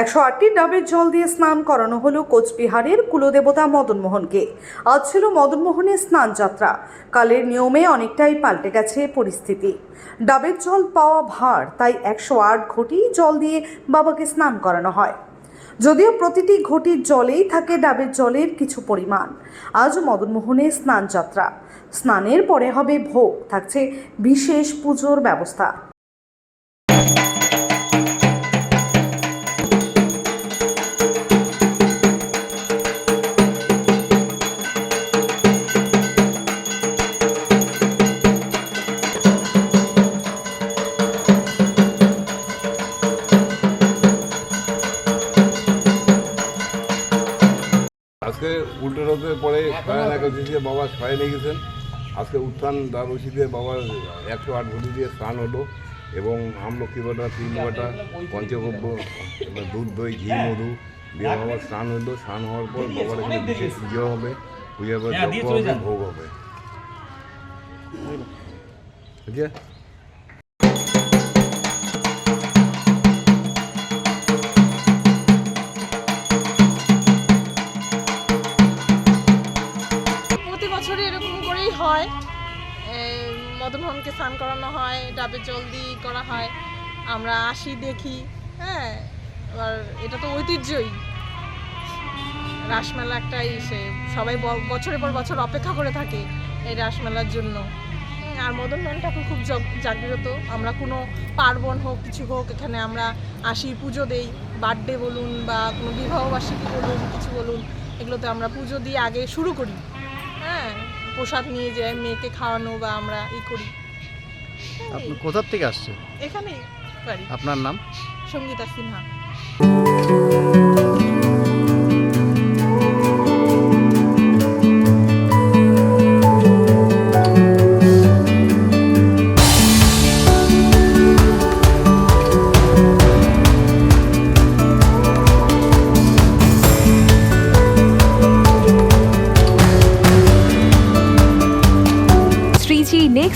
একশো আটটি ডাবের জল দিয়ে স্নান করানো হলো কোচবিহারের কুলদেবতা মদনমোহনকে আজ ছিল মদনমোহনের স্নান যাত্রা। কালের নিয়মে অনেকটাই পাল্টে গেছে পরিস্থিতি। ডাবের জল পাওয়া ভার, তাই একশো আট ঘটি জল দিয়ে বাবাকে স্নান করানো হয়। যদিও প্রতিটি ঘটির জলেই থাকে ডাবের জলের কিছু পরিমাণ। আজ মদনমোহনের স্নান যাত্রা। স্নানের পরে হবে ভোগ, থাকছে বিশেষ পুজোর ব্যবস্থা। আজকে উল্টো রথের পরে শয়ন একাদশীতে বাবা শয়নে গেছেন। আজকে উত্থান দ্বাদশীতে বাবার একশো আট ঘটি দিয়ে স্নান হলো এবং আমলক্ষী বাটা তিন বাটা পঞ্চগব্য দুধ দই ঘি মধু দিয়ে বাবার স্নান হলো। স্নান হওয়ার পর বাবার এখানে বিশেষ পুজো হবে। পর যজ্ঞ হবে ভোগ হবে। ঠিক আছে হয়। এই মদনমোহনকে স্নান করানো হয় ডাবের জল দিয়ে করা হয়। আমরা আসি দেখি হ্যাঁ? এবার এটা তো ঐতিহ্যই। রাসমেলা একটাই সে সবাই বছরের পর বছর অপেক্ষা করে থাকে এই রাসমেলার জন্য। হুম, আর মদনমোহন ঠাকুর খুব জগ- জাগ্রত। আমরা কোনো পার্বণ হোক কিছু হোক এখানে আমরা আসি পুজো দেই। বার্থডে বলুন বা কোনো বিবাহবার্ষিকী বলুন কিছু বলুন এগুলোতে আমরা পুজো দিয়ে আগে শুরু করি। হ্যাঁ প্রসাদ নিয়ে যাই মেয়েকে খাওয়ানো বা আমরা ই করি। আপনি কোথার থেকে আসছে এখানেই আপনার নাম? সঙ্গীতা সিনহা।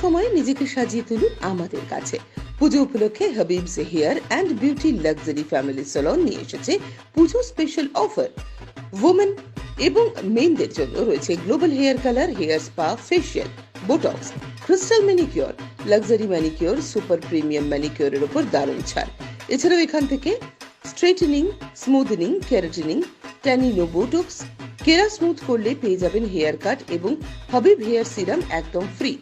সময় নিজেকে সাজিয়ে তুলুন আমাদের কাছে। পুজো উপলক্ষে Habib's hair and beauty luxury family salon নিয়ে এসেছে পুজো স্পেশাল অফার ওমেন এবং মেনদের জন্য রয়েছে global hair colour hair spa facial botox crystal manicure luxury manicure super premium ম্যানিকিওরের উপর দারুণ ছাড়। এছাড়াও এখান থেকে straightening smoothening keratining Tanino botox kera smooth করলে পেয়ে যাবেন হেয়ার কাট এবং হাবিব হেয়ার সিরাম একদম ফ্রি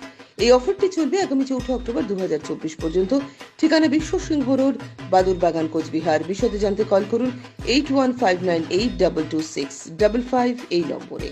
এই অফারটি চলবে আগামী চৌঠা অক্টোবর দু হাজার চব্বিশ পর্যন্ত। ঠিকানা বিশ্ব সিংহ রোড বাদুর বাগান কোচবিহার। বিশদে জানতে কল করুন eight one five nine eight double two six double five এই নম্বরে।